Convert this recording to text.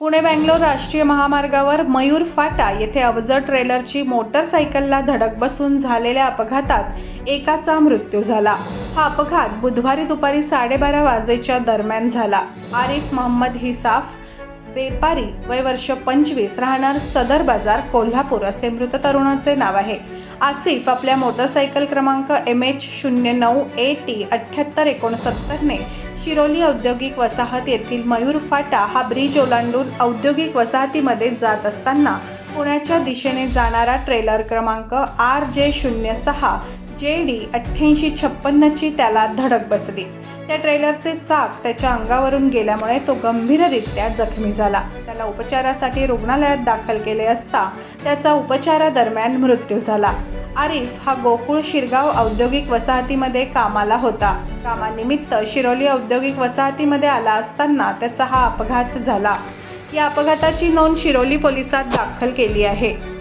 पुणे बँगलोर राष्ट्रीय महामार्गावर मयूर फाटा येथे अवजड ट्रेलरची मोटरसायकलला धडक बसून झालेल्या अपघातात एकाचा मृत्यू झाला. हा अपघात बुधवारी दुपारी साडेबारा वाजेच्या दरम्यान झाला. आरिफ मोहम्मद हिसाफ बेपारी वय वर्ष पंचवीस राहणार सदर बाजार कोल्हापूर असे मृत तरुणाचे नाव आहे. आसिफ आपल्या मोटरसायकल क्रमांक एम एच शून्य नऊ ए टी अठ्ठ्याहत्तर एकोणसत्तरने शिरोली औद्योगिक वसाहत येथील मयूर फाटा हा ब्रिज ओलांडून औद्योगिक वसाहतीमध्ये जात असताना पुण्याच्या दिशेने जाणारा ट्रेलर क्रमांक आर जे शून्य सहा जे डी अठ्ठ्याऐंशी छप्पन्नची त्याला धडक बसली. त्या ट्रेलरचे चाक त्याच्या अंगावरून गेल्यामुळे तो गंभीररित्या जखमी झाला. त्याला उपचारासाठी रुग्णालयात दाखल केले असता त्याचा उपचारादरम्यान मृत्यू झाला. आरिफ हा गोकुळ शिरगाव औद्योगिक वसाहतीमध्ये कामाला होता. कामानिमित्त शिरोली औद्योगिक वसाहतीमध्ये आला असताना त्याचा हा अपघात झाला. या अपघाताची नोंद शिरोली पोलिसात दाखल केली आहे.